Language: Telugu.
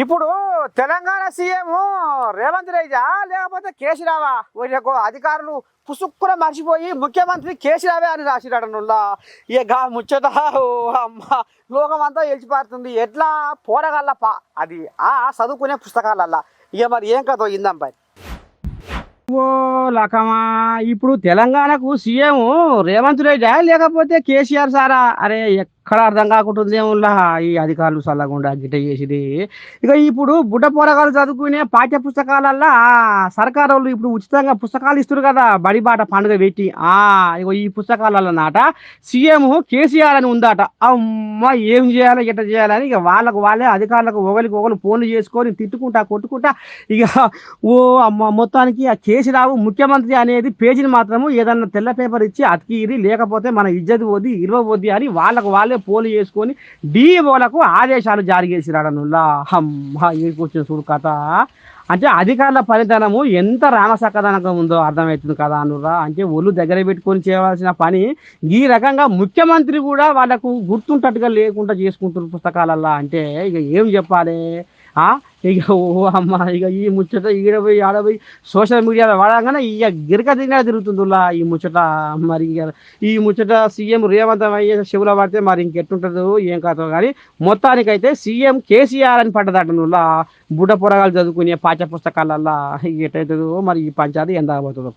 ఇప్పుడు తెలంగాణ సీఎం రేవంత్ రెడ్డా లేకపోతే కేసీరావా వీళ్ళకు అధికారులు పుసుక్కున మర్చిపోయి ముఖ్యమంత్రి కేసీరావే అని రాసిరాడనుల్లా ఇక ముచ్చట అమ్మ లోకం అంతా ఎలిచిపారుతుంది ఎట్లా పోరగల్లప్ప అది ఆ చదువుకునే పుస్తకాలల్లా. ఇక మరి ఏం కథ ఇందాం పై. ఓ లకమా ఇప్పుడు తెలంగాణకు సీఎం రేవంత్ రెడ్డా లేకపోతే కేసీఆర్ సారా? అరే ఎక్కడ అర్థం కాకుంటుంది ఏముల్లా ఈ అధికారులు చల్లకుండా గిట్ట చేసిది. ఇక ఇప్పుడు బుడ్డ పోరగాలు చదువుకునే పాఠ్య పుస్తకాలల్లా సర్కారు వాళ్ళు ఇప్పుడు ఉచితంగా పుస్తకాలు ఇస్తారు కదా బడిబాట పండుగ పెట్టి. ఆ ఇగో ఈ పుస్తకాలలో నాట సీఎం కేసీఆర్ అని ఉందట. అమ్మ ఏం చేయాలి గిట్ట చేయాలని ఇక వాళ్ళకు వాళ్ళే అధికారులకు ఒకరికి ఒకరు ఫోన్లు చేసుకొని తిట్టుకుంటా కొట్టుకుంటా ఇక ఓ అమ్మ మొత్తానికి ఆ కేసీరావు ముఖ్యమంత్రి అనేది పేజీని మాత్రము ఏదన్నా తెల్ల పేపర్ ఇచ్చి అతికిరి లేకపోతే మన ఇజ్జత్ పోద్ది ఇరవ పోద్ది అని వాళ్ళకు వాళ్ళే పోలు చేసుకొని డిఓలకు ఆదేశాలు జారీ చేసిరాడనుల్లా. అమ్మ ఏడుకొచ్చిన చూడు కథ. అంటే అధికారుల పనితనము ఎంత రామసక్కదనంగా ఉందో అర్థమవుతుంది కదా అనురా. అంటే ఒళ్ళు దగ్గర పెట్టుకొని చేయవలసిన పని ఈ రకంగా ముఖ్యమంత్రి కూడా వాళ్ళకు గుర్తుంటట్టుగా లేకుండా చేసుకుంటున్న పుస్తకాలల్లా అంటే ఇక ఏం చెప్పాలి? ఆ? ఇక ఓ అమ్మ ఇక ఈ ముచ్చట ఈడ పోయి సోషల్ మీడియాలో వాడగానే ఇక గిరక దిగిన తిరుగుతుందిలా ఈ ముచ్చట. మరి ఇక ఈ ముచ్చట సీఎం రేవంత్ అయ్యే శివుల పడితే మరి ఇంకెట్టుంటుందో ఏం కాదో కానీ మొత్తానికైతే సీఎం కేసీఆర్ అని పడ్డదట నువ్వు బుడ్డ పొరగాలు చదువుకునే పాఠ్య పుస్తకాలల్లో ఎటైతుందో మరి ఈ పంచాది ఎంత పోతుందో